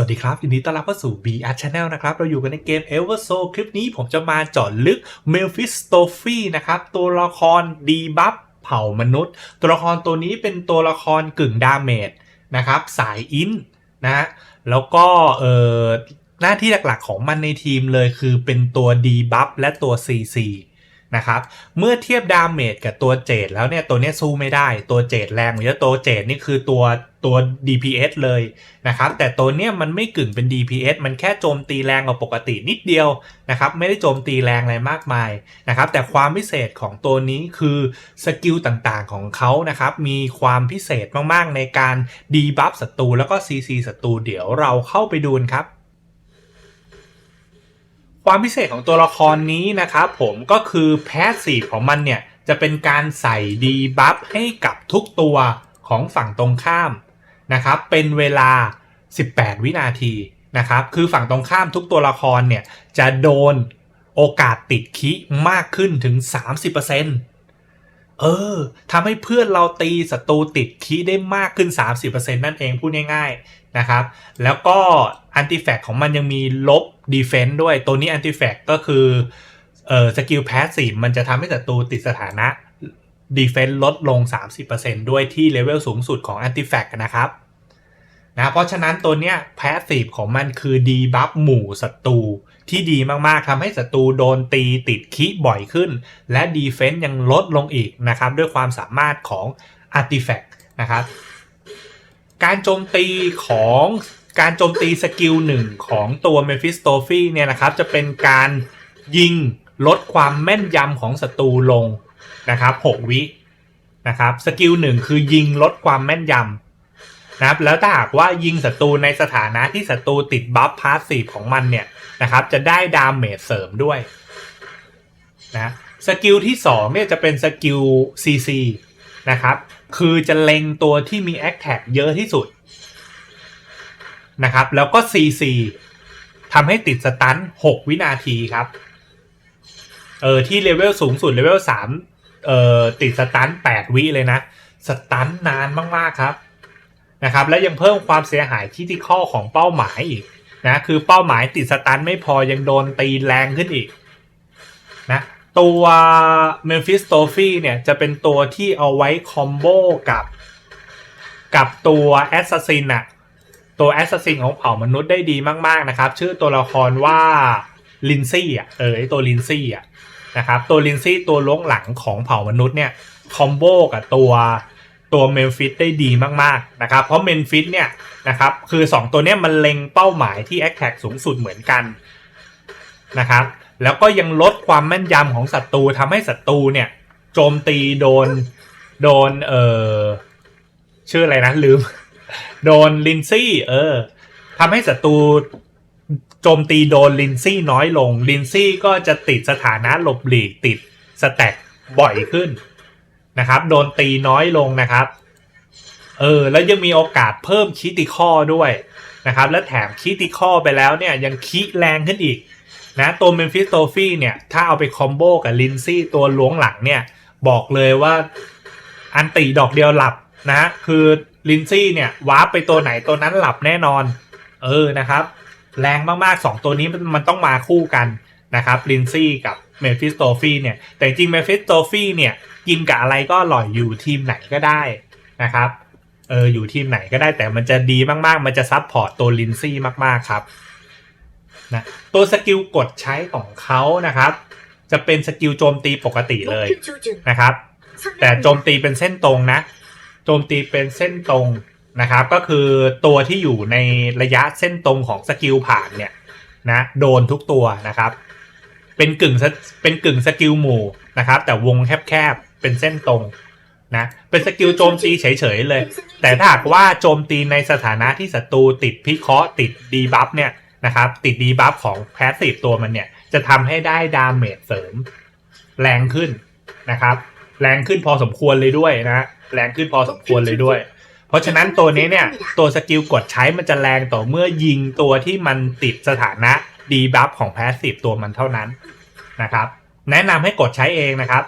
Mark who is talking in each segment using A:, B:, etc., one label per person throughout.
A: วัสดีครับยินดีต้อนรับเข้าสู่ B Art Channel นะครับ เราอยู่กันในเกม Ever So คลิปนี้ผมจะมาเจาะลึก m e p h i s t o p h e นะครับ ตัวละครดีบัฟเผ่ามนุษย์ ตัวละครตัวนี้เป็นตัวละครกึ่งดาเมจนะครับ สายอินนะฮะแล้วก็เอ่อหน้าที่หลักๆของมันในทีมเลยคือเป็นตัวดีบัฟและตัว CC นะครับเมื่อเทียบดาเมจกับตัวเจดแล้วเนี่ยตัวนี้สู้ไม่ได้ตัวเจดแรงอยู่แล้วตัวเจดนี่คือตัวตัว DPS เลยนะครับแต่ตัวเนี้ยมันไม่กึ่งเป็น DPS มันแค่โจมตีแรงกว่าปกตินิดเดียวนะครับไม่ได้โจมตีแรงอะไรมากมายนะครับแต่ความพิเศษของตัวนี้คือสกิลต่างๆของเขานะครับมีความพิเศษมากๆในการดีบัฟศัตรูแล้วก็ CC ศัตรูเดี๋ยวเราเข้าไปดูกันครับ ความพิเศษของตัวละครนี้นะครับผมก็คือแพสซีฟของมันเนี่ยจะเป็นการใส่ดีบัฟให้กับทุกตัวของฝั่งตรงข้ามนะครับเป็นเวลา 18 วินาทีนะครับคือฝั่งตรงข้ามทุกตัวละครเนี่ยจะโดนโอกาสติดคิมากขึ้นถึง 30%เออทำให้เพื่อนเราตีศัตรูติดคีได้มากขึ้น 30%นั่นเองพูดง่ายๆนะครับ แล้วก็อันติแฟกของมันยังมีลบ ดีเฟนต์ด้วยตัวนี้แอนติแฟกก็คือเอ่อสกิลแพสซีฟมันจะทำให้ศัตรูติดสถานะดีเฟนต์ลดลง 30%ด้วยที่เลเวลสูงสุดของแอนติแฟกนะครับนะเพราะฉะนั้นตัวเนี้ยแพสซีฟของมันคือดีบัฟหมู่ศัตรูที่ดีมากๆทำให้ศัตรูโดนตีติดคิบ่อยขึ้น และดีเฟนต์ยังลดลงอีกนะครับด้วยความสามารถของอาร์ติแฟกต์นะครับการโจมตีของ การโจมตีสกิลหนึ่งของตัว Mephistophey เนี่ยนะครับ จะเป็นการยิงลดความแม่นยำของศัตรูลงนะครับ6วินะครับสกิลหนึ่งคือยิงลดความแม่นยำนะครับแล้วถ้าหากว่ายิงศัตรูในสถานะที่ศัตรูติดบัฟพาสซีฟของมันเนี่ยนะครับจะได้ดาเมจเสริมด้วยนะสกิลที่2เนี่ยจะเป็นสกิล CC นะครับคือจะเล็งตัวที่มี a c t a c เยอะที่สุด นะครับ แล้วก็ CC ทำให้ติดสตัน6วินาทีครับ เออที่เลเวลสูงสุดเลเวล3เอ่อติดสตัน8วิเลยนะ สตันนานมากๆครับนะครับ และยังเพิ่มความเสียหายที่ที่ข้อของเป้าหมายอีกนะคือเป้าหมายติดสตันไม่พอยังโดนตีแรงขึ้นอีกนะตัว Mephistophey เนี่ยจะเป็นตัวที่เอาไว้คอมโบกับ กับตัว Assassin อะ ตัว Assassin ของเผ่ามนุษย์ได้ดีมากๆนะครับ ชื่อตัวละครว่าลินซี่อะเออไอตัวลินซี่อะนะครับตัวลินซี่ตัวล้วงหลังของเผ่ามนุษย์เนี่ยคอมโบกับตัวตัวเมนฟิสได้ดีมากๆนะครับ เพราะเมนฟิสเนี่ยนะครับคือ 2 ตัวเนี้ยมันเล็งเป้าหมายที่แอคแท็กสูงสุดเหมือนกันนะครับแล้วก็ยังลดความแม่นยำของศัตรูทำให้ศัตรูเนี่ยโจมตีโดนโดนเอ่อชื่ออะไรนะลืม โดนลินซี่ เออทำให้ศัตรูโจมตีโดนลินซี่น้อยลง ลินซี่ก็จะติดสถานะหลบหลีกติดสแต็กบ่อยขึ้นนะครับ โดนตีน้อยลงนะครับ เออ แล้วยังมีโอกาสเพิ่มคิติคอด้วยนะครับ และแถมคิติคอไปแล้วเนี่ยยังคิแรงขึ้นอีกนะตัวเมนฟิสโตฟี่เนี่ย ถ้าเอาไปคอมโบกับลินซี่ตัวล้วงหลังเนี่ย บอกเลยว่าอันตีดอกเดียวหลับนะคือ ลินซี่เนี่ยวาร์ปไปตัวไหนตัวนั้นหลับแน่นอน เออนะครับ แรงมากๆ 2 ตัวนี้มันต้องมาคู่กันนะครับลินซี่กับเมฟิสโตฟีเนี่ย แต่จริงเมฟิสโตฟีเนี่ย กินกับอะไรก็อร่อยอยู่ทีมไหนก็ได้นะครับเอออยู่ทีมไหนก็ได้แต่มันจะดีมากๆ มันจะซับพอร์ตตัวลินซี่มากๆครับนะตัวสกิลกดใช้ของเขานะครับ จะเป็นสกิลโจมตีปกติเลยนะครับ แต่โจมตีเป็นเส้นตรงนะ โจมตีเป็นเส้นตรงนะครับ ก็คือตัวที่อยู่ในระยะเส้นตรงของสกิลผ่านเนี่ยนะโดนทุกตัวนะครับ เป็นกึ่งเป็นกึ่งสกิลหมู่นะครับ แต่วงแคบๆเป็นเส้นตรงนะเป็นสกิลโจมตีเฉยๆเลย แต่ถ้าหากว่าโจมตีในสถานะที่ศัตรูติดพิเคราะห์ติดดีบัฟเนี่ยนะครับติดดีบัฟของแพสซีฟตัวมันเนี่ย จะทำให้ได้ดาเมจเสริมแรงขึ้นนะครับ แรงขึ้นพอสมควรเลยด้วยนะแรงขึ้นพอสมควรเลยด้วย เพราะฉะนั้นตัวนี้เนี่ยตัวสกิลกดใช้มันจะแรงต่อเมื่อยิงตัวที่มันติดสถานะดีบัฟของแพสซีฟตัวมันเท่านั้นนะครับ แนะนำให้กดใช้เองนะครับ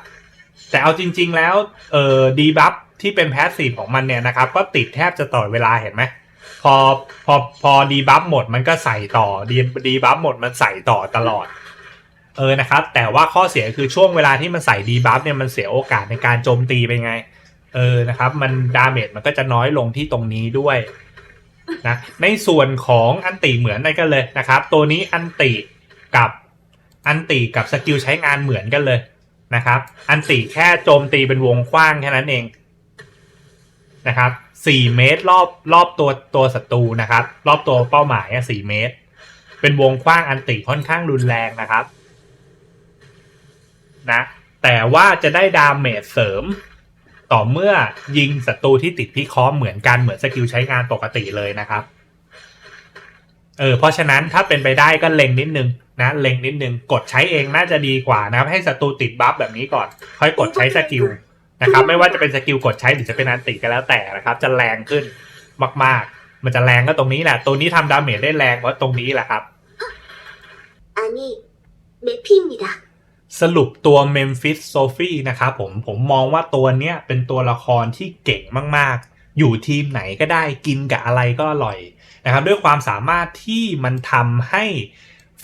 A: แต่เอาจริง ๆแล้วเอ่อดีบัฟที่เป็นแพสซีฟของมันเนี่ยนะครับ ก็ติดแทบจะต่อเวลาเห็นไหมพอพอพอดีบัฟหมดมันก็ใส่ต่อดีดีบัฟหมดมันใส่ต่อตลอด เออนะครับ แต่ว่าข้อเสียคือช่วงเวลาที่มันใส่ดีบัฟเนี่ยมันเสียโอกาสในการโจมตีไปไง เออนะครับ มันดาเมจมันก็จะน้อยลงที่ตรงนี้ด้วยนะในส่วนของอันติเหมือนกันเลยนะครับ ตัวนี้อันติกับอันติกับสกิลใช้งานเหมือนกันเลยนะครับ อันติแค่โจมตีเป็นวงกว้างแค่นั้นเองนะครับสี่เมตรรอบรอบตัวตัวศัตรูนะครับ รอบตัวเป้าหมายสี่เมตร เป็นวงกว้างอันติค่อนข้างรุนแรงนะครับ นะ แต่ว่าจะได้ดาเมจเสริม ต่อเมื่อยิงศัตรูที่ติดที่คอมเหมือนกันเหมือนสกิลใช้งานปกติเลยนะครับ เออเพราะฉะนั้นถ้าเป็นไปได้ก็เล็งนิดนึงนะเล็งนิดนึงกดใช้เองน่าจะดีกว่านะครับ ให้ศัตรูติดบัฟแบบนี้ก่อน ค่อยกดใช้สกิลนะครับ ไม่ว่าจะเป็นสกิลกดใช้หรือจะเป็นอันติก็แล้วแต่นะครับ จะแรงขึ้นมาก ๆ มันจะแรงก็ตรงนี้แหละ ตัวนี้ทำดาเมจได้แรงว่าตรงนี้แหละครับ
B: อันนี้เมพิมิดะ
A: สรุปตัว Memphis Sophie นะครับผมผมมองว่าตัวเนี้ยเป็นตัวละครที่เก่งมากๆ อยู่ทีมไหนก็ได้กินกับอะไรก็อร่อยนะครับด้วยความสามารถที่มันทำให้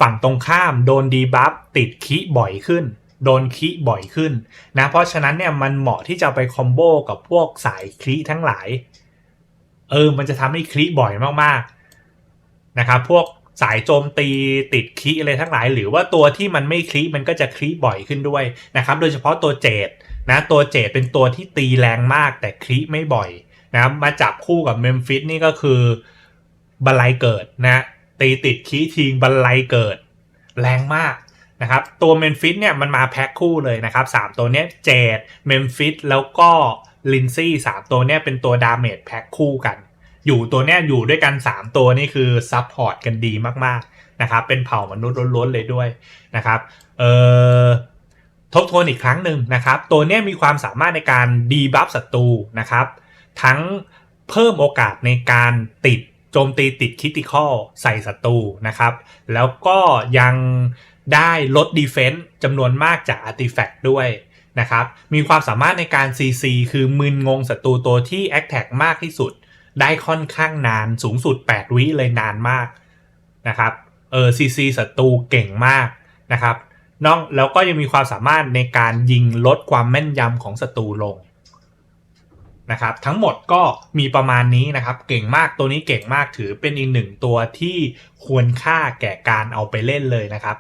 A: ฝั่งตรงข้ามโดนดีบัฟติดคิบ่อยขึ้น โดนคิบ่อยขึ้นนะเพราะฉะนั้นเนี่ยมันเหมาะที่จะไปคอมโบกับพวกสายคิทั้งหลายเออมันจะทำให้คิบ่อยมากๆนะครับพวก สายโจมตีติดคิอะไรทั้งหลาย หรือว่าตัวที่มันไม่คิมันก็จะคิบ่อยขึ้นด้วยนะครับโดยเฉพาะตัวเจดนะตัวเจดเป็นตัวที่ตีแรงมากแต่คิไม่บ่อยนะมาจับคู่กับเมมฟิสนี่ก็คือบันไลเกิดนะตีติดคิทิ้งบันไลเกิด แรงมากนะครับตัวเมมฟิสเนี่ยมันมาแพ็คคู่เลยนะครับสามตัวเนี้ยเจดเมมฟิสแล้วก็ลินซี่สามตัวเนี้ยเป็นตัวดาเมจแพ็คคู่กัน อยู่ตัวเนี้ยอยู่ด้วยกัน 3 ตัวนี่คือซัพพอร์ตกันดีมากๆนะครับเป็นเผ่ามนุษย์ล้วนๆเลยด้วยนะครับเอ่อทบทวนอีกครั้งหนึ่งนะครับ ตัวเนี้ยมีความสามารถในการดีบัฟศัตรูนะครับ ทั้งเพิ่มโอกาสในการติดโจมตีติดคิติคอลใส่ศัตรูนะครับ แล้วก็ยังได้ลดดีเฟนต์จำนวนมากจากอาร์ติแฟกต์ด้วยนะครับ มีความสามารถในการ CC คือมึนงงศัตรูตัวที่แอคแท็กมากที่สุด ได้ค่อนข้างนานสูงสุด 8 วิเลยนานมากนะครับเออซีซีศัตรูเก่งมากนะครับน้อกแล้วก็ยังมีความสามารถในการยิงลดความแม่นยำของศัตรูลงนะครับทั้งหมดก็มีประมาณนี้นะครับเก่งมากตัวนี้เก่งมากถือเป็นอีกหนึ่งตัวที่ควรค่าแก่การเอาไปเล่นเลยนะครับ